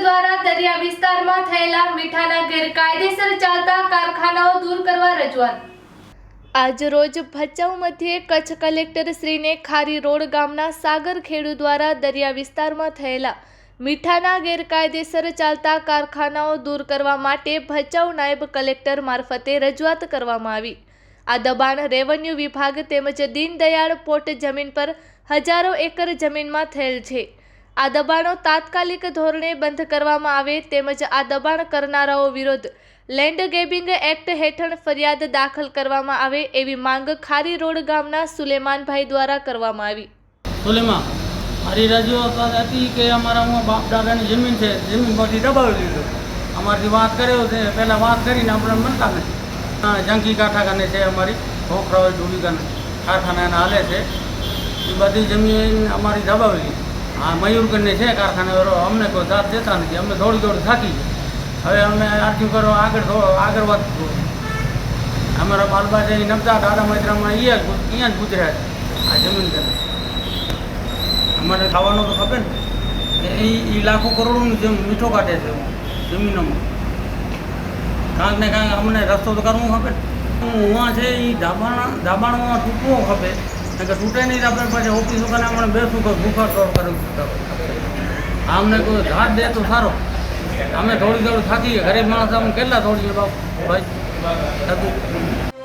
દ્વારા દરિયા વિસ્તારમાં થયેલા મીઠાના ગેરકાયદેસર ચાલતા કારખાનાઓ દૂર કરવા રજૂઆત. આજરોજ ભચાઉ મધ્યે કચ્છ કલેક્ટરશ્રીને ખારી રોડ ગામના સાગર ખેડુ દ્વારા દરિયા વિસ્તારમાં થયેલા મીઠાના ગેરકાયદેસર ચાલતા કારખાનાઓ દૂર કરવા માટે ભચાઉ નાયબ કલેક્ટર મારફતે રજૂઆત કરવામાં આવી. આ દબાણ રેવન્યુ વિભાગ તેમજ દીનદયાળ પોર્ટ જમીન પર હજારો એકર જમીનમાં થયેલ છે. આ દબાણો તાત્કાલિક ધોરણે બંધ કરવામાં આવે તેમજ આ દબાણ કરનારાઓ વિરુદ્ધ લેન્ડ ગેબિંગ એક્ટ હેઠળ ફરિયાદ દાખલ કરવામાં આવે એવી માંગ ખારી રોડ ગામના સુલેમાનભાઈ દ્વારા કરવામાં આવી. સુલેમાન, મારી રજૂઆત હતી કે અમારા હું બાપ દાદાની જમીન છે જમીન પરથી દબાવી લીધો. અમારથી વાત કર્યો છે, પહેલાં વાત કરીને આપણે મનતા હા જંકી કારખાને છે અમારી ખોખરાઓ ધોબીકાને કારખાના હાલે છે. એ બધી જમીન અમારી દબાવી લીધી હા મયુરગંજને છે કારખાનાવાળો. અમને કોઈ સાથ દેતા નથી. અમે દોડી દોડી થાકી હવે અમે આરતી કરો આગળ આગળ વધતું અમારા બાલબા છે એ નબતા દાદા મૈત્રામાં અહીંયા જ અહીંયા જ ગુજરાત આ જમીન કરે અમારે ખાવાનું તો ખબર ને. એ એ લાખો કરોડોનું જેમ મીઠો કાઢે છે જમીનોમાં. કાંક ને કાંક અમને રસ્તો તો કરવું ખબર ઉવા છે એ ધાબાણા, ધાબાણમાં ટૂંકવો ખપે. કે તૂટે નહીં આપણે પછી ઓફિસ ઉપર આપણે બેસું કે ભૂખા કરો કરી આમને કોઈ હાથ દે તો સારો. અમે થોડી થોડું થાકી ગરીબ માણસ અમે કેટલા થોડી બાપ? ભાઈ, થતું.